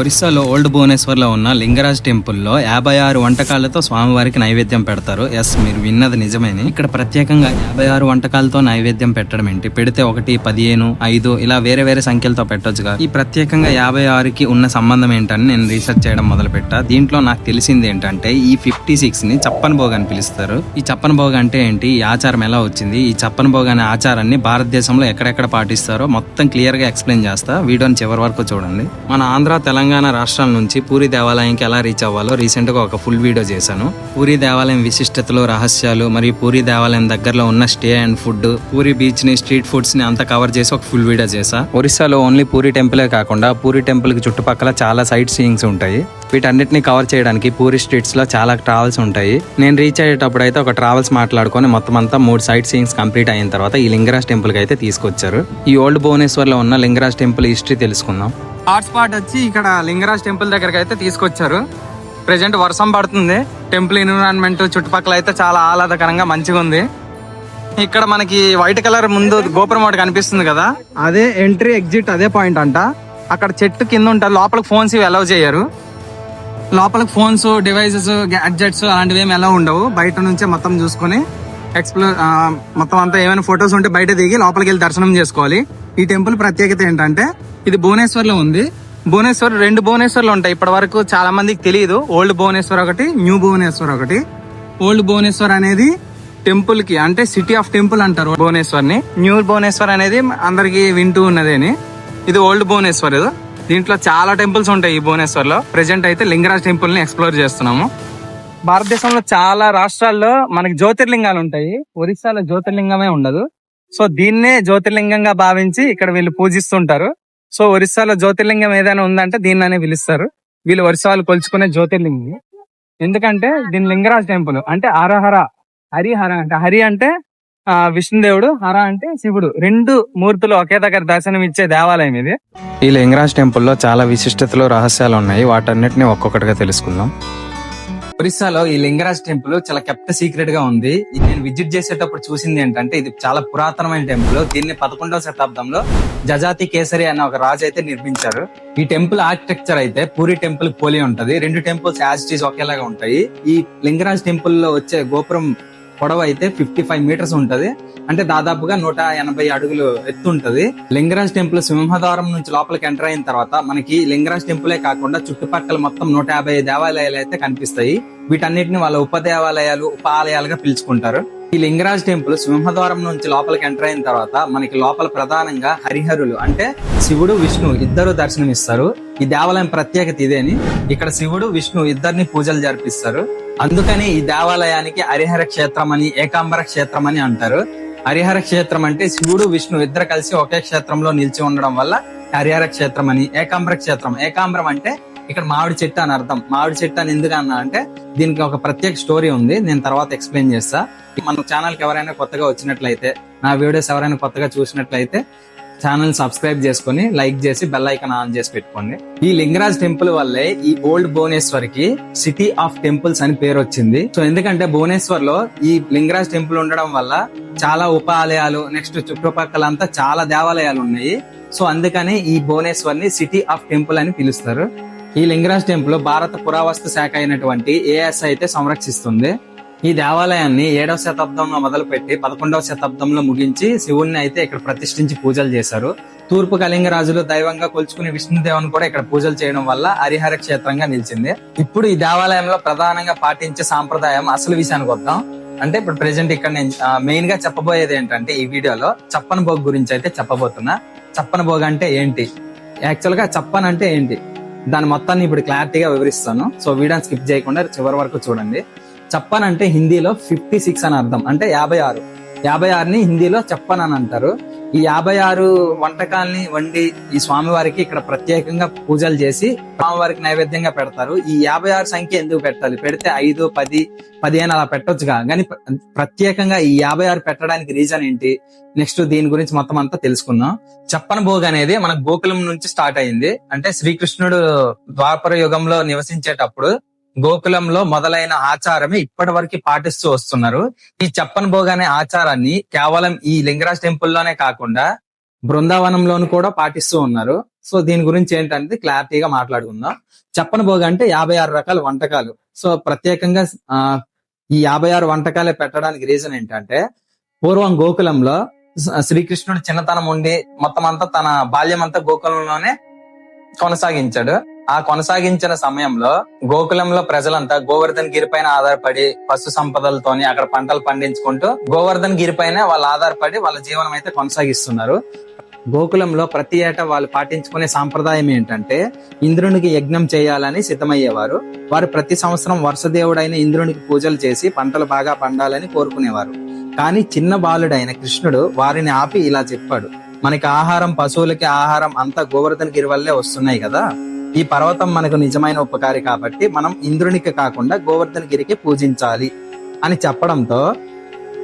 ఒరిస్సాలో ఓల్డ్ భువనేశ్వర్లో ఉన్న లింగరాజ్ టెంపుల్లో యాభై ఆరు వంటకాలతో స్వామివారికి నైవేద్యం పెడతారు. ఎస్ మీరు విన్నది నిజమేని. ఇక్కడ ప్రత్యేకంగా యాభై ఆరు వంటకాలతో నైవేద్యం పెట్టడం ఏంటి? పెడితే ఒకటి పదిహేను ఐదు ఇలా వేరే వేరే సంఖ్యలతో పెట్టొచ్చుగా ఈ ప్రత్యేకంగా యాభై ఆరుకి ఉన్న సంబంధం ఏంటని నేను రీసెర్చ్ చేయడం మొదలు పెట్టా దీంట్లో నాకు తెలిసింది ఏంటంటే ఈ ఫిఫ్టీ సిక్స్ని చప్పన్ భోగ అని పిలుస్తారు. ఈ చప్పన్ భోగ అంటే ఏంటి? ఈ ఆచారం ఎలా వచ్చింది? ఈ చప్పన్ భోగ అనే ఆచారాన్ని భారతదేశంలో ఎక్కడెక్కడ పాటిస్తారో మొత్తం క్లియర్గా ఎక్స్ప్లెయిన్ చేస్తా. వీడియోని చివరి వరకు చూడండి. మన ఆంధ్ర తెలంగాణ తెలంగాణ రాష్ట్రం నుంచి పూరి దేవాలయంకి ఎలా రీచ్ అవ్వాలో రీసెంట్గా ఒక ఫుల్ వీడియో చేశాను. పూరి దేవాలయం విశిష్టతలు రహస్యాలు మరియు పూరి దేవాలయం దగ్గరలో ఉన్న స్టే అండ్ ఫుడ్ పూరి బీచ్ని స్ట్రీట్ ఫుడ్స్ని అంతా కవర్ చేసి ఒక ఫుల్ వీడియో చేశా. ఒరిస్సాలో ఓన్లీ పూరి టెంపులే కాకుండా పూరి టెంపుల్కి చుట్టుపక్కల చాలా సైట్ సీయింగ్స్ ఉంటాయి. వీటన్నిటిని కవర్ చేయడానికి పూరి స్ట్రీట్స్లో చాలా ట్రావెల్స్ ఉంటాయి. నేను రీచ్ అయ్యేటప్పుడు అయితే ఒక ట్రావెల్స్ మాట్లాడుకొని మొత్తం అంతా మూడు సైట్ సీయింగ్స్ కంప్లీట్ అయిన తర్వాత ఈ లింగరాజ్ టెంపుల్కి అయితే తీసుకొచ్చారు. ఈ ఓల్డ్ భువనేశ్వర్లో ఉన్న లింగరాజ్ టెంపుల్ హిస్టరీ తెలుసుకుందాం. హాట్ స్పాట్ వచ్చి ఇక్కడ లింగరాజ్ టెంపుల్ దగ్గరికి అయితే తీసుకొచ్చారు. ప్రెజెంట్ వర్షం పడుతుంది. టెంపుల్ ఎన్విరాన్మెంట్ చుట్టుపక్కల అయితే చాలా ఆహ్లాదకరంగా మంచిగా ఉంది. ఇక్కడ మనకి వైట్ కలర్ ముందు గోపురం ఒకటి కనిపిస్తుంది కదా? అదే ఎంట్రీ ఎగ్జిట్ అదే పాయింట్ అంట. అక్కడ చెట్టు కింద ఉంటారు. లోపలికి ఫోన్స్ ఇవి అలౌ చేయరు. లోపలికి ఫోన్స్ డివైసెస్ గ్యాడ్జెట్స్ అలాంటివి ఏమి ఎలా ఉండవు. బయట నుంచే మొత్తం చూసుకొని ఎక్స్ప్లోర్ మొత్తం అంతా ఏమైనా ఫొటోస్ ఉంటే బయట దిగి లోపలికి వెళ్ళి దర్శనం చేసుకోవాలి. ఈ టెంపుల్ ప్రత్యేకత ఏంటంటే ఇది భువనేశ్వర్లో ఉంది. భువనేశ్వర్ రెండు భువనేశ్వర్లు ఉంటాయి. ఇప్పటి వరకు చాలా మందికి తెలియదు. ఓల్డ్ భువనేశ్వర్ ఒకటి న్యూ భువనేశ్వర్ ఒకటి. ఓల్డ్ భువనేశ్వర్ అనేది టెంపుల్కి అంటే సిటీ ఆఫ్ టెంపుల్ అంటారు భువనేశ్వర్ని న్యూ భువనేశ్వర్ అనేది అందరికి వింటూ ఉన్నదేని. ఇది ఓల్డ్ భువనేశ్వర్ ఇది దీంట్లో చాలా టెంపుల్స్ ఉంటాయి ఈ భువనేశ్వర్లో ప్రెసెంట్ అయితే లింగరాజ్ టెంపుల్ని ఎక్స్ప్లోర్ చేస్తున్నాము. భారతదేశంలో చాలా రాష్ట్రాల్లో మనకి జ్యోతిర్లింగాలు ఉంటాయి. ఒరిస్సాలో జ్యోతిర్లింగమే ఉండదు. సో దీన్నే జ్యోతిర్లింగంగా భావించి ఇక్కడ వీళ్ళు పూజిస్తుంటారు. సో ఒరిస్సాలో జ్యోతిర్లింగం ఏదైనా ఉందంటే దీన్ననే పిలుస్తారు. వీళ్ళు ఒరిస్సాలు కొలుచుకునే జ్యోతిర్లింగం ఎందుకంటే దీని లింగరాజ్ టెంపుల్ అంటే హరహర హరిహర అంటే హరి అంటే ఆ, విష్ణుదేవుడు హర అంటే శివుడు. రెండు మూర్తులు ఒకే దగ్గర దర్శనం ఇచ్చే దేవాలయం ఇది. ఈ లింగరాజ్ టెంపుల్లో చాలా విశిష్టతలు రహస్యాలు ఉన్నాయి. వాటన్నిటిని ఒక్కొక్కటిగా తెలుసుకుందాం. ఒరిస్సాలో ఈ లింగరాజ్ టెంపుల్ చాలా కెప్ట్ సీక్రెట్గా ఉంది. ఇది నేను విజిట్ చేసేటప్పుడు చూసింది ఏంటంటే ఇది చాలా పురాతనమైన టెంపుల్. దీన్ని పదకొండవ శతాబ్దంలో జజాతి కేసరి అనే ఒక రాజు అయితే నిర్మించారు. ఈ టెంపుల్ ఆర్కిటెక్చర్ అయితే పూరి టెంపుల్ పోలి ఉంటది. రెండు టెంపుల్స్ యాజ్ ఒకేలాగా ఉంటాయి. ఈ లింగరాజ్ టెంపుల్లో వచ్చే గోపురం పొడవు అయితే ఫిఫ్టీ ఫైవ్ మీటర్స్ ఉంటది. అంటే దాదాపుగా నూట ఎనభై అడుగులు ఎత్తు ఉంటుంది. లింగరాజ్ టెంపుల్ సింహద్వారం నుంచి లోపలికి ఎంటర్ అయిన తర్వాత మనకి లింగరాజ్ టెంపులే కాకుండా చుట్టుపక్కల మొత్తం నూట యాభై దేవాలయాలు అయితే కనిపిస్తాయి. వీటన్నిటిని వాళ్ళ ఉప దేవాలయాలు ఉప ఆలయాలుగా పిలుచుకుంటారు. ఈ లింగరాజ్ టెంపుల్ సింహద్వారం నుంచి లోపలికి ఎంటర్ అయిన తర్వాత మనకి లోపల ప్రధానంగా హరిహరులు అంటే శివుడు విష్ణు ఇద్దరు దర్శనమిస్తారు. ఈ దేవాలయం ప్రత్యేకత ఇదేని ఇక్కడ శివుడు విష్ణు ఇద్దరిని పూజలు జరిపిస్తారు. అందుకని ఈ దేవాలయానికి హరిహర క్షేత్రం అని ఏకాంబర క్షేత్రం అని అంటారు. హరిహర క్షేత్రం అంటే శివుడు విష్ణు ఇద్దరు కలిసి ఒకే క్షేత్రంలో నిలిచి ఉండడం వల్ల హరిహర క్షేత్రం అని ఏకాంబర క్షేత్రం. ఏకాంబరం అంటే ఇక్కడ మామిడి చెట్టు అని అర్థం. మామిడి చెట్టు అని ఎందుకు అన్నా అంటే దీనికి ఒక ప్రత్యేక స్టోరీ ఉంది. నేను తర్వాత ఎక్స్ప్లెయిన్ చేస్తా. మన ఛానల్కి ఎవరైనా కొత్తగా వచ్చినట్లయితే నా వీడియోస్ ఎవరైనా కొత్తగా చూసినట్లయితే ఛానల్ సబ్స్క్రైబ్ చేసుకొని లైక్ చేసి బెల్ ఐకాన్ ఆన్ చేసి పెట్టుకోండి. ఈ లింగరాజ్ టెంపుల్ వల్లే ఈ ఓల్డ్ భువనేశ్వర్కి సిటీ ఆఫ్ టెంపుల్స్ అని పేరు వచ్చింది. సో ఎందుకంటే భువనేశ్వర్లో ఈ లింగరాజ్ టెంపుల్ ఉండడం వల్ల చాలా ఉప ఆలయాలు నెక్స్ట్ చుట్టుపక్కల అంతా చాలా దేవాలయాలు ఉన్నాయి. సో అందుకని ఈ భువనేశ్వర్ని సిటీ ఆఫ్ టెంపుల్ అని పిలుస్తారు. ఈ లింగరాజ్ టెంపుల్ భారత పురావస్తు శాఖ అయినటువంటి ఏఎస్ అయితే సంరక్షిస్తుంది. ఈ దేవాలయాన్ని ఏడవ శతాబ్దంలో మొదలుపెట్టి పదకొండవ శతాబ్దంలో ముగించి శివుణ్ణి అయితే ఇక్కడ ప్రతిష్ఠించి పూజలు చేశారు. తూర్పు కళింగ రాజులు దైవంగా కొలుచుకుని విష్ణుదేవుని కూడా ఇక్కడ పూజలు చేయడం వల్ల హరిహర క్షేత్రంగా నిలిచింది. ఇప్పుడు ఈ దేవాలయంలో ప్రధానంగా పాటించే సాంప్రదాయం అసలు విషయానికి వద్దాం. అంటే ఇప్పుడు ప్రెసెంట్ ఇక్కడ నేను మెయిన్గా చెప్పబోయేది ఏంటంటే ఈ వీడియోలో చప్పన భోగ్ గురించి అయితే చెప్పబోతున్నా. చప్పన భోగ్ అంటే ఏంటి? యాక్చువల్గా చప్పన్ అంటే ఏంటి? దాని మొత్తాన్ని ఇప్పుడు క్లారిటీగా వివరిస్తాను. సో వీడియోని స్కిప్ చేయకుండా చివరి వరకు చూడండి. చప్పన్ అంటే హిందీలో ఫిఫ్టీ సిక్స్ అని అర్థం. అంటే యాభై ఆరు. యాభై ఆరుని హిందీలో చప్పన్ అని అంటారు. ఈ యాభై ఆరు వంటకాల్ని వండి ఈ స్వామివారికి ఇక్కడ ప్రత్యేకంగా పూజలు చేసి స్వామివారికి నైవేద్యంగా పెడతారు. ఈ యాభై ఆరు సంఖ్య ఎందుకు పెట్టాలి? పెడితే ఐదు పది పదిహేను అలా పెట్టొచ్చుగా. కానీ ప్రత్యేకంగా ఈ యాభై ఆరు పెట్టడానికి రీజన్ ఏంటి? నెక్స్ట్ దీని గురించి మొత్తం అంతా తెలుసుకుందాం. చప్పన భోగ్ అనేది మన గోకులం నుంచి స్టార్ట్ అయింది. అంటే శ్రీకృష్ణుడు ద్వాపర యుగంలో నివసించేటప్పుడు గోకులంలో మొదలైన ఆచారమే ఇప్పటి వరకు పాటిస్తూ వస్తున్నారు. ఈ చెప్పన్ భోగ్ అనే ఆచారాన్ని కేవలం ఈ లింగరాజ్ టెంపుల్లోనే కాకుండా బృందావనంలోను కూడా పాటిస్తూ ఉన్నారు. సో దీని గురించి ఏంటంటే క్లారిటీగా మాట్లాడుకుందాం. చెప్పన భోగ అంటే యాభై ఆరు రకాల వంటకాలు. సో ప్రత్యేకంగా ఆ, ఈ యాభై ఆరు వంటకాలే పెట్టడానికి రీజన్ ఏంటంటే పూర్వం గోకులంలో శ్రీకృష్ణుడు చిన్నతనం ఉండి మొత్తం అంతా తన బాల్యం అంతా గోకులంలోనే కొనసాగించాడు. ఆ కొనసాగించిన సమయంలో గోకులంలో ప్రజలంతా గోవర్ధన్ గిరి పైన ఆధారపడి పశు సంపదలతోని అక్కడ పంటలు పండించుకుంటూ గోవర్ధన్ గిరి పైన వాళ్ళు ఆధారపడి వాళ్ళ జీవనం అయితే కొనసాగిస్తున్నారు. గోకులంలో ప్రతి ఏటా వాళ్ళు పాటించుకునే సాంప్రదాయం ఏంటంటే ఇంద్రునికి యజ్ఞం చేయాలని సిద్ధమయ్యేవారు. వారు ప్రతి సంవత్సరం వర్షదేవుడైన ఇంద్రునికి పూజలు చేసి పంటలు బాగా పండాలని కోరుకునేవారు. కానీ చిన్న బాలుడైన కృష్ణుడు వారిని ఆపి ఇలా చెప్పాడు. మనకి ఆహారం పశువులకి ఆహారం అంతా గోవర్ధన్ గిరి వల్లే వస్తున్నాయి కదా. ఈ పర్వతం మనకు నిజమైన ఉపకారి కాబట్టి మనం ఇంద్రునికి కాకుండా గోవర్ధన గిరికి పూజించాలి అని చెప్పడంతో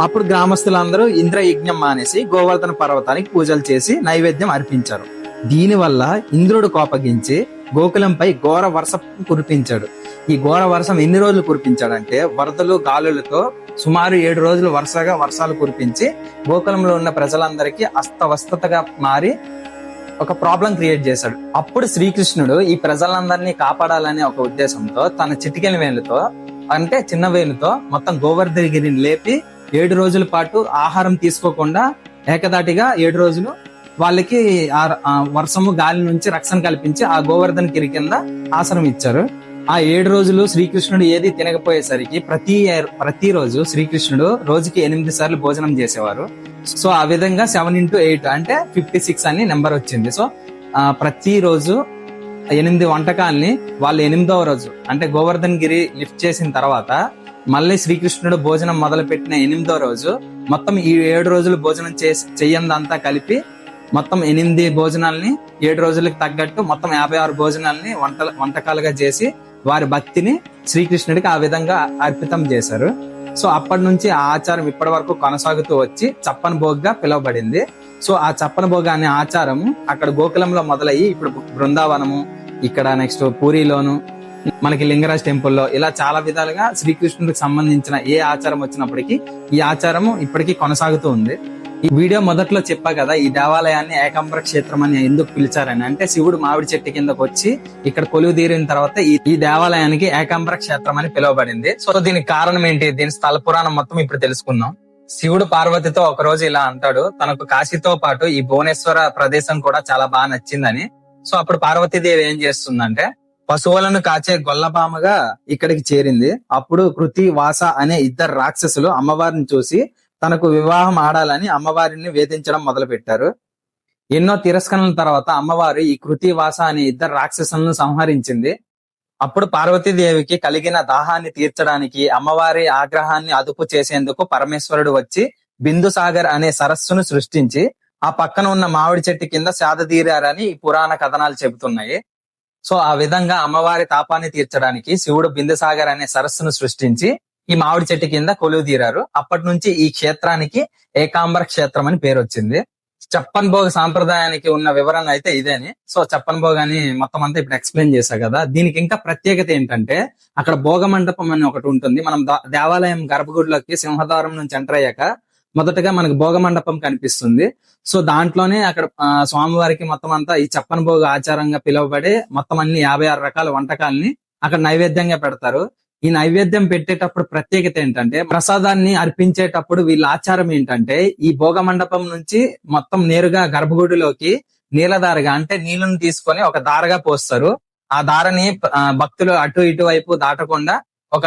అప్పుడు గ్రామస్తులందరూ ఇంద్ర యజ్ఞం మానేసి గోవర్ధన పర్వతానికి పూజలు చేసి నైవేద్యం అర్పించారు. దీనివల్ల ఇంద్రుడు కోపగించి గోకులంపై ఘోర వర్షం కురిపించాడు. ఈ ఘోర వర్షం ఎన్ని రోజులు కురిపించాడంటే వరదలు గాలులతో సుమారు ఏడు రోజులు వరుసగా వర్షాలు కురిపించి గోకులంలో ఉన్న ప్రజలందరికీ అస్తవస్తతగా మారి ఒక ప్రాబ్లం క్రియేట్ చేశాడు. అప్పుడు శ్రీకృష్ణుడు ఈ ప్రజలందరినీ కాపాడాలనే ఒక ఉద్దేశంతో తన చిటికెన వేలుతో అంటే చిన్న వేలుతో మొత్తం గోవర్ధనగిరిని లేపి ఏడు రోజుల పాటు ఆహారం తీసుకోకుండా ఏకదాటిగా ఏడు రోజులు వాళ్ళకి ఆ వర్షము గాలి నుంచి రక్షణ కల్పించి ఆ గోవర్ధన గిరి కింద ఆశ్రమం ఇచ్చారు. ఆ ఏడు రోజులు శ్రీకృష్ణుడు ఏది తినకపోయేసరికి ప్రతి ప్రతి రోజు శ్రీకృష్ణుడు రోజుకి ఎనిమిది సార్లు భోజనం చేసేవారు. సో ఆ విధంగా సెవెన్ ఇంటూ ఎయిట్ అంటే ఫిఫ్టీ సిక్స్ అని నెంబర్ వచ్చింది. సో ప్రతి రోజు ఎనిమిది వంటకాల్ని వాళ్ళు ఎనిమిదవ రోజు అంటే గోవర్ధన్ గిరి లిఫ్ట్ చేసిన తర్వాత మళ్ళీ శ్రీకృష్ణుడు భోజనం మొదలు పెట్టిన ఎనిమిదో రోజు మొత్తం ఈ ఏడు రోజులు భోజనం చేసి చెయ్యందంతా కలిపి మొత్తం ఎనిమిది భోజనాల్ని ఏడు రోజులకు తగ్గట్టు మొత్తం యాభై ఆరు భోజనాల్ని వంట వంటకాలుగా చేసి వారి భక్తిని శ్రీకృష్ణుడికి ఆ విధంగా అర్పితం చేశారు. సో అప్పటి నుంచి ఆ ఆచారం ఇప్పటి వరకు కొనసాగుతూ వచ్చి చప్పన భోగ్గా పిలువబడింది. సో ఆ చప్పన భోగ అనే ఆచారం అక్కడ గోకులంలో మొదలయ్యి ఇప్పుడు బృందావనము ఇక్కడ నెక్స్ట్ పూరిలోను మనకి లింగరాజ్ టెంపుల్లో ఇలా చాలా విధాలుగా శ్రీకృష్ణుడికి సంబంధించిన ఏ ఆచారం వచ్చినప్పటికీ ఈ ఆచారము ఇప్పటికీ కొనసాగుతూ ఉంది. ఈ వీడియో మొదట్లో చెప్పా కదా ఈ దేవాలయాన్ని ఏకాంబర క్షేత్రం అని ఎందుకు పిలిచారని? అంటే శివుడు మామిడి చెట్టు కిందకు వచ్చి ఇక్కడ కొలువు తీరిన తర్వాత ఈ దేవాలయానికి ఏకాంబర క్షేత్రం అని పిలువబడింది. సో దీనికి కారణం ఏంటి? దీని స్థల పురాణం మొత్తం ఇప్పుడు తెలుసుకుందాం. శివుడు పార్వతితో ఒక రోజు ఇలా అంటాడు తనకు కాశీతో పాటు ఈ భువనేశ్వర ప్రదేశం కూడా చాలా బాగా నచ్చిందని. సో అప్పుడు పార్వతీదేవి ఏం చేస్తుందంటే పశువులను కాచే గొల్లపామగా ఇక్కడికి చేరింది. అప్పుడు కృతి వాస అనే ఇద్దరు రాక్షసులు అమ్మవారిని చూసి తనకు వివాహం ఆడాలని అమ్మవారిని వేధించడం మొదలు పెట్టారు ఎన్నో తిరస్కరణల తర్వాత అమ్మవారు ఈ కృతి వాస అనే ఇద్దరు రాక్షసులను సంహరించింది. అప్పుడు పార్వతీదేవికి కలిగిన దాహాన్ని తీర్చడానికి అమ్మవారి ఆగ్రహాన్ని అదుపు చేసేందుకు పరమేశ్వరుడు వచ్చి బిందుసాగర్ అనే సరస్సును సృష్టించి ఆ పక్కన ఉన్న మామిడి చెట్టు కింద సేద తీరారని ఈ పురాణ కథనాలు చెబుతున్నాయి. సో ఆ విధంగా అమ్మవారి తాపాన్ని తీర్చడానికి శివుడు బిందుసాగర్ అనే సరస్సును సృష్టించి ఈ మామిడి చెట్టు కింద కొలువు తీరారు. అప్పటి నుంచి ఈ క్షేత్రానికి ఏకాంబర క్షేత్రం అని పేరు వచ్చింది. చప్పన్ భోగ సాంప్రదాయానికి ఉన్న వివరణ అయితే ఇదేని సో చప్పన్ భోగ్ అని మొత్తం అంతా ఇప్పుడు ఎక్స్ప్లెయిన్ చేశా కదా. దీనికి ఇంకా ప్రత్యేకత ఏంటంటే అక్కడ భోగ మండపం అని ఒకటి ఉంటుంది. మనం దేవాలయం గర్భగుడిలోకి సింహద్వారం నుంచి ఎంటర్ అయ్యాక మొదటగా మనకు భోగ మండపం కనిపిస్తుంది. సో దాంట్లోనే అక్కడ స్వామివారికి మొత్తం అంతా ఈ చప్పన్ భోగ ఆచారంగా పిలువబడే మొత్తం అన్ని యాభై ఆరు రకాల వంటకాలని అక్కడ నైవేద్యంగా పెడతారు. ఈ నైవేద్యం పెట్టేటప్పుడు ప్రత్యేకత ఏంటంటే ప్రసాదాన్ని అర్పించేటప్పుడు వీళ్ళ ఆచారం ఏంటంటే ఈ భోగ మండపం నుంచి మొత్తం నేరుగా గర్భగుడిలోకి నీలధారగా అంటే నీళ్ళను తీసుకొని ఒక దారగా పోస్తారు. ఆ దారని భక్తులు అటు ఇటు వైపు దాటకుండా ఒక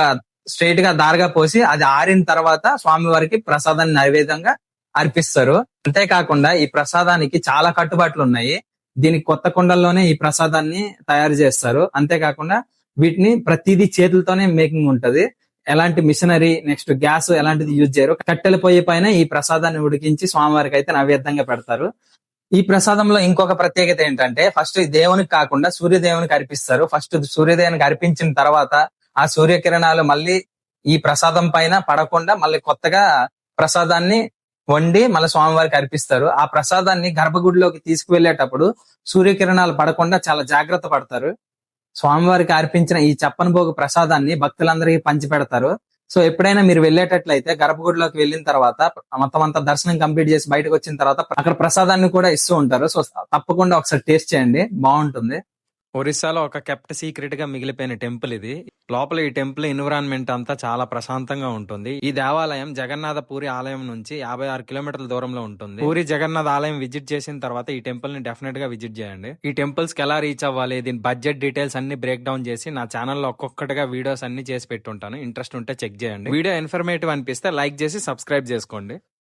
స్ట్రైట్గా దారగా పోసి అది ఆరిన తర్వాత స్వామి వారికి ప్రసాదాన్ని నైవేద్యంగా అర్పిస్తారు. అంతేకాకుండా ఈ ప్రసాదానికి చాలా కట్టుబాట్లు ఉన్నాయి. దీనికి కొత్త కొండల్లోనే ఈ ప్రసాదాన్ని తయారు చేస్తారు. అంతేకాకుండా వీటిని ప్రతిదీ చేతులతోనే మేకింగ్ ఉంటది. ఎలాంటి మిషనరీ నెక్స్ట్ గ్యాస్ ఎలాంటిది యూజ్ చేయరు కట్టెల పొయ్యి పైన ఈ ప్రసాదాన్ని ఉడికించి స్వామివారికి అయితే నైవేద్యంగా పెడతారు. ఈ ప్రసాదంలో ఇంకొక ప్రత్యేకత ఏంటంటే ఫస్ట్ దేవునికి కాకుండా సూర్యదేవునికి అర్పిస్తారు. ఫస్ట్ సూర్యదేవునికి అర్పించిన తర్వాత ఆ సూర్యకిరణాలు మళ్ళీ ఈ ప్రసాదం పైన పడకుండా మళ్ళీ కొత్తగా ప్రసాదాన్ని వండి మళ్ళీ స్వామివారికి అర్పిస్తారు. ఆ ప్రసాదాన్ని గర్భగుడిలోకి తీసుకువెళ్ళేటప్పుడు సూర్యకిరణాలు పడకుండా చాలా జాగ్రత్త పడతారు. స్వామివారికి అర్పించిన ఈ చప్పన భోగి ప్రసాదాన్ని భక్తులందరికీ పంచి పెడతారు సో ఎప్పుడైనా మీరు వెళ్ళేటట్లయితే గర్భగుడిలోకి వెళ్ళిన తర్వాత మొత్తం అంతా దర్శనం కంప్లీట్ చేసి బయటకు వచ్చిన తర్వాత అక్కడ ప్రసాదాన్ని కూడా ఇస్తూ ఉంటారు. సో తప్పకుండా ఒకసారి టేస్ట్ చేయండి. బాగుంటుంది. ఒరిస్సాలో ఒక కెప్ట్ సీక్రెట్గా మిగిలిపోయిన టెంపుల్ ఇది. లోపల ఈ టెంపుల్ ఎన్విరాన్మెంట్ అంతా చాలా ప్రశాంతంగా ఉంటుంది. ఈ దేవాలయం జగన్నాథ పూరి ఆలయం నుంచి యాభై ఆరు కిలోమీటర్ల దూరంలో ఉంటుంది. పూరి జగన్నాథ ఆలయం విజిట్ చేసిన తర్వాత ఈ టెంపుల్ని డెఫినెట్గా విజిట్ చేయండి. ఈ టెంపుల్స్కి ఎలా రీచ్ అవ్వాలి దీని బడ్జెట్ డీటెయిల్స్ అన్ని బ్రేక్ డౌన్ చేసి నా ఛానల్లో ఒక్కొక్కటిగా వీడియోస్ అన్ని చేసి పెట్టుంటాను. ఇంట్రెస్ట్ ఉంటే చెక్ చేయండి. వీడియో ఇన్ఫర్మేటివ్ అనిపిస్తే లైక్ చేసి సబ్స్క్రైబ్ చేసుకోండి.